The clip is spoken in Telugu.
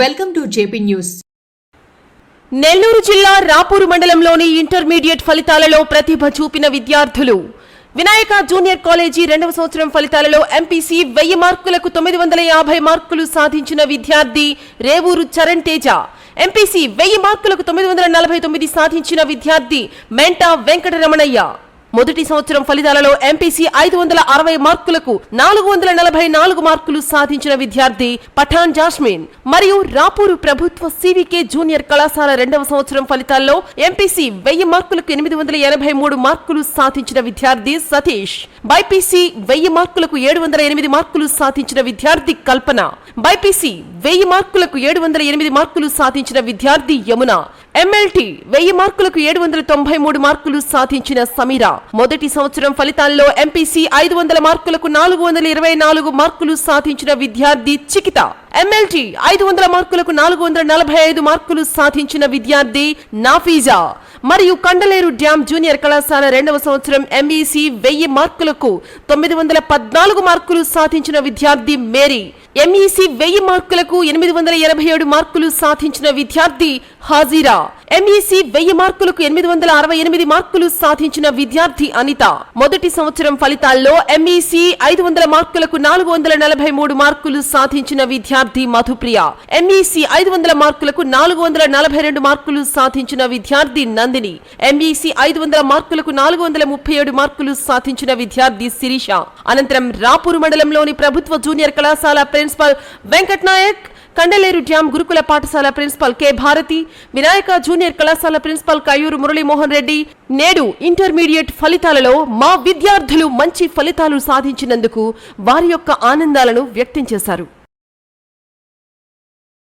Welcome to JP news. Nellore జిల్లా రాపూరు మండలంలోని ఇంటర్మీడియట్ ఫలితాలలో ప్రతిభ చూపిన విద్యార్థులు. వినాయక జూనియర్ కాలేజీ రెండవ సంవత్సరం ఫలితాలలో ఎంపీసీ వెయ్యి మార్కులకు తొమ్మిది వందల యాభై మార్కులు సాధించిన విద్యార్థి రేవూరు చరణ్ తేజ. ఎంపీసీ వెయ్యి మార్కులకు తొమ్మిది వందల నలభై తొమ్మిది సాధించిన విద్యార్థి మెంటా వెంకటరమణయ్య. మొదటి సంవత్సరం ఫలితాలలో ఎంపీసీ ఐదు వందల అరవై మార్కులకు నాలుగు వందల నలభై నాలుగు మార్కులు సాధించిన విద్యార్థి పఠాన్ జాస్మిన్. మరియు రాపూరు ప్రభుత్వ సివికే జూనియర్ కళాశాల రెండవ సంవత్సరం ఫలితాల్లో ఎంపీసీ వెయ్యి మార్కులకు ఎనిమిది వందల ఎనభై మూడు మార్కులు సాధించిన విద్యార్థి సతీష్. బైపీసీ వెయ్యి మార్కులకు ఏడు వందల ఎనిమిది మార్కులు సాధించిన విద్యార్థి కల్పన. బైపీసీ వెయ్యి మార్కులకు ఏడు వందల ఎనిమిది మార్కులు సాధించిన విద్యార్థి యమున. ఎమ్మెల్టీ వెయ్యి మార్కులకు ఏడు వందల తొంభై మూడు మార్కులు సాధించిన సమీర. మొదటి సంవత్సరం ఫలితాల్లో ఎంపీసీ ఐదు వందల మార్కులకు నాలుగు వందల ఇరవై నాలుగు మార్కులు సాధించిన విద్యార్థి చికిత. ఎంఎల్టీ ఐదు వందల మార్కులకు నాలుగు వందల నలభై ఐదు మార్కులు సాధించిన విద్యార్థి నాఫీజా. మరియు కండలేరు డ్యాం జూనియర్ కళాశాల రెండవ సంవత్సరం ఎంఈసి వెయ్యి మార్కులకు తొమ్మిది వందల పద్నాలుగు మార్కులు సాధించిన విద్యార్థి మేరీ. ఎంఈసి వెయ్యి మార్కులకు ఎనిమిది వందల ఎనభై ఏడు మార్కులు సాధించిన విద్యార్థి హాజీరా. ఎంఈసి వెయ్యి మార్కులకు ఎనిమిది వందల అరవై ఎనిమిది మార్కులు సాధించిన విద్యార్థి అనిత. మొదటి సంవత్సరం ఫలితాల్లో ఎంఈసి ఐదు వందల మార్కులకు నాలుగు వందల నలభై మూడు మార్కులు సాధించిన విద్యార్థి మధుప్రియ. ఎంఈసి ఐదు వందల మార్కులకు నాలుగు వందల నలభై రెండు మార్కులు సాధించిన విద్యార్థి నందిని. ఎంఈసి ఐదు వందల మార్కులకు నాలుగు వందల ముప్పై ఏడు మార్కులు సాధించిన విద్యార్థి శిరీష. అనంతరం రాపూరు మండలంలోని ప్రభుత్వ జూనియర్ కళాశాల ప్రిన్సిపల్ వెంకట్ నాయక్ కండలేరు డ్యాం గురుకుల పాఠశాల principal K. Bharathi Vinayaka junior కళాశాల ప్రిన్సిపల్ కయూరు మురళీమోహన్ రెడ్డి నేడు ఇంటర్మీడియట్ ఫలితాలలో మా విద్యార్థులు మంచి ఫలితాలు సాధించినందుకు వారి యొక్క ఆనందాలను వ్యక్తం చేశారు.